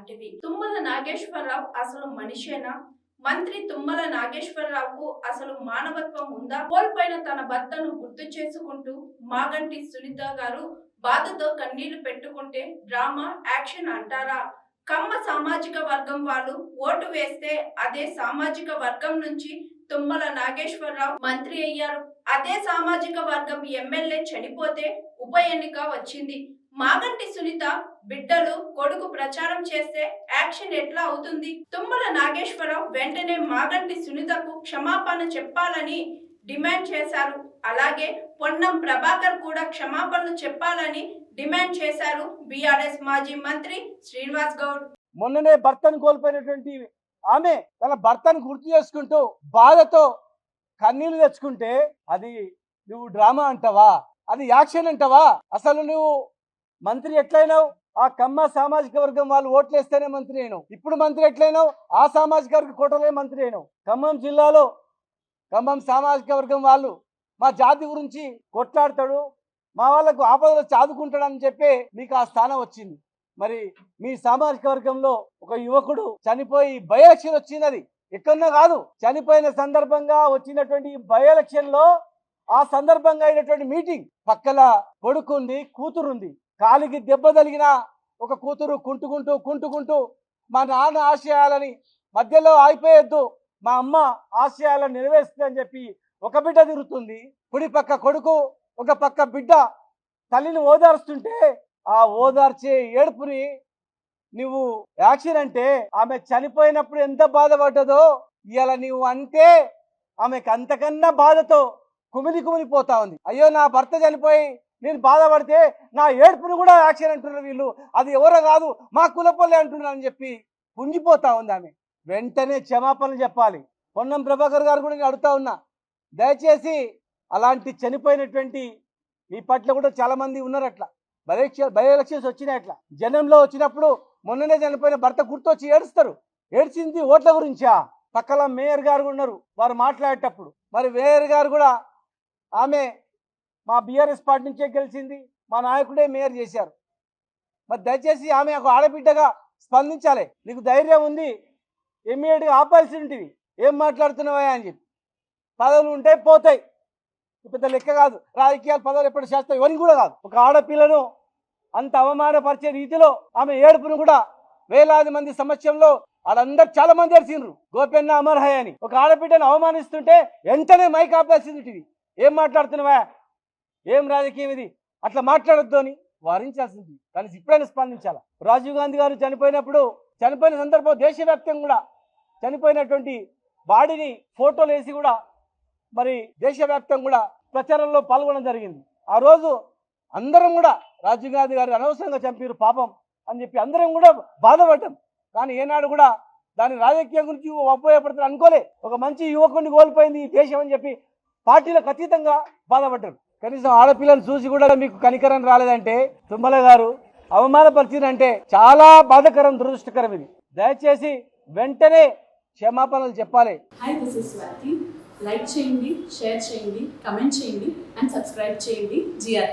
లాంటివి తుమ్మల నాగేశ్వరరావు అసలు మనిషేనా? మంత్రి తుమ్మల నాగేశ్వరరావుకు అసలు మానవత్వం ఉందా? కోల్పోయిన తన భర్తను గుర్తు చేసుకుంటూ మాగంటి సునీత గారు బాధతో కన్నీళ్ళు పెట్టుకుంటే డ్రామా యాక్షన్ అంటారా? కమ్మ సామాజిక వర్గం వాళ్ళు ఓటు వేస్తే అదే సామాజిక వర్గం నుంచి తుమ్మల నాగేశ్వరరావు మంత్రి అయ్యారు. అదే సామాజిక వర్గం ఎమ్మెల్యే చనిపోతే ఉప ఎన్నిక వచ్చింది. మాగంటి సునీత బిడ్డలు కొడుకు ప్రచారం చేస్తే యాక్షన్ ఎట్లా అవుతుంది? తుమ్మల నాగేశ్వరరావు వెంటనే మాగంటి సునీతకు క్షమాపణ చెప్పాలని డిమాండ్ చేశారు. అలాగే పొన్నం ప్రభాకర్ కూడా క్షమాపణలు చెప్పాలని డిమాండ్ చేశారు బీఆర్ఎస్ మాజీ మంత్రి శ్రీనివాస్ గౌడ్. మొన్ననే భర్తను కోల్పోయినటువంటి ఆమె తన భర్తను గుర్తు చేసుకుంటూ బాధతో కన్నీళ్ళు తెచ్చుకుంటే అది నువ్వు డ్రామా అంటావా? అది యాక్షన్ అంటావా? అసలు నువ్వు మంత్రి ఎట్లయినావు? ఆ కమ్మ సామాజిక వర్గం వాళ్ళు ఓట్లేస్తేనే మంత్రి అయినావు. ఇప్పుడు మంత్రి ఎట్లయినావు? ఆ సామాజిక వర్గ కోటలే మంత్రి అయినావు. ఖమ్మం జిల్లాలో ఖమ్మం సామాజిక వర్గం వాళ్ళు మా జాతి గురించి కొట్లాడతాడు మా వాళ్ళకు ఆపదలో చాదుకుంటాడని చెప్పి మీకు ఆ స్థానం వచ్చింది. మరి మీ సామాజిక వర్గంలో ఒక యువకుడు చనిపోయి బై ఎలక్షన్ వచ్చింది అది. ఎక్కడన్నా కాదు చనిపోయిన సందర్భంగా వచ్చినటువంటి ఈ బై ఎలక్షన్లో ఆ సందర్భంగా అయినటువంటి మీటింగ్ పక్కల కొడుకుంది కూతురుంది. కాలికి దెబ్బ తగిలిన ఒక కూతురు కుంటుకుంటూ కుంటుకుంటూ మా నాన్న ఆశయాలని మధ్యలో ఆగిపోయొద్దు మా అమ్మ ఆశయాలను నెరవేరుస్తుందని చెప్పి ఒక బిడ్డ తిరుగుతుంది. కుడి పక్క కొడుకు ఒక పక్క బిడ్డ తల్లిని ఓదారుస్తుంటే ఆ ఓదార్చే ఏడుపుని నువ్వు యాక్షన్ అంటే ఆమె చనిపోయినప్పుడు ఎంత బాధపడ్డదో ఇవాళ నీవు అంటే ఆమెకు అంతకన్నా బాధతో కుమిలి కుమిలిపోతా ఉంది. అయ్యో నా భర్త చనిపోయి నేను బాధపడితే నా ఏడుపుని కూడా యాక్షన్ అంటున్నారు వీళ్ళు. అది ఎవరో కాదు మా కులపల్లె అంటున్నారు అని చెప్పి పుంజిపోతా ఉంది ఆమె. వెంటనే క్షమాపణలు చెప్పాలి. పొన్నం ప్రభాకర్ గారు కూడా నేను అడుగుతా ఉన్నా. దయచేసి అలాంటి చనిపోయినటువంటి మీ పట్ల కూడా చాలా మంది ఉన్నారు అట్లా. బై బై ఎలక్షన్స్ వచ్చినాయి అట్లా. జనంలో వచ్చినప్పుడు మొన్ననే చనిపోయిన భర్త గుర్తొచ్చి ఏడుస్తారు. ఏడ్చింది ఓట్ల గురించా? పక్కల మేయర్ గారు ఉన్నారు. వారు మాట్లాడేటప్పుడు. మరి మేయర్ గారు కూడా ఆమె మా బీఆర్ఎస్ పార్టీ నుంచే గెలిచింది. మా నాయకుడే మేయర్ చేశారు. మరి దయచేసి ఆమె ఒక ఆడబిడ్డగా స్పందించాలి. నీకు ధైర్యం ఉంది. ఇమ్మీడియట్గా ఆపాల్సి ఉంటుంది ఏం మాట్లాడుతున్నావా అని చెప్పి. పదవులు ఉంటే పోతాయి. పెద్ద లెక్క కాదు. రాజకీయాలు పదవులు ఎప్పుడు చేస్తాయి? ఇవన్నీ కూడా కాదు. ఒక ఆడపిల్లను అంత అవమానపరిచే రీతిలో ఆమె ఏడుపును కూడా వేలాది మంది సమక్షంలో వాళ్ళందరూ చాలా మంది ఎరిసిండ్రు గోపెన్న అమర్హయ్ అని. ఒక ఆడబిడ్డను అవమానిస్తుంటే వెంటనే మైక్ ఆపాల్సింది ఏం మాట్లాడుతున్నావా? ఏం రాజకీయం ఇది? అట్లా మాట్లాడొద్దు అని వారించాల్సింది. కానీ ఇప్పుడైనా స్పందించాలా? రాజీవ్ గాంధీ గారు చనిపోయినప్పుడు చనిపోయిన సందర్భం దేశవ్యాప్తంగా కూడా చనిపోయినటువంటి బాడీని ఫోటోలు వేసి కూడా మరి దేశవ్యాప్తంగా కూడా ప్రచారంలో పాల్గొనడం జరిగింది. ఆ రోజు అందరం కూడా రాజీవ్ గాంధీ గారు అనవసరంగా చంపారు పాపం అని చెప్పి అందరం కూడా బాధపడ్డాం. కానీ ఏనాడు కూడా దాని రాజకీయం గురించి ఉపయోగపడతారు అనుకోలే. ఒక మంచి యువకుడిని కోల్పోయింది ఈ దేశం అని చెప్పి పార్టీలకు అతీతంగా బాధపడ్డారు. కనీసం ఆడపిల్లని చూసి కూడా మీకు కనికరం రాలేదంటే తుమ్మల గారు అవమానపరిచిందంటే చాలా బాధకరం దురదృష్టకరం ఇది. దయచేసి వెంటనే క్షమాపణలు చెప్పాలి. Hi this is Swati like చేయండి షేర్ చేయండి కమెంట్ చేయండి అండ్ సబ్స్క్రైబ్ చేయండి జిఆర్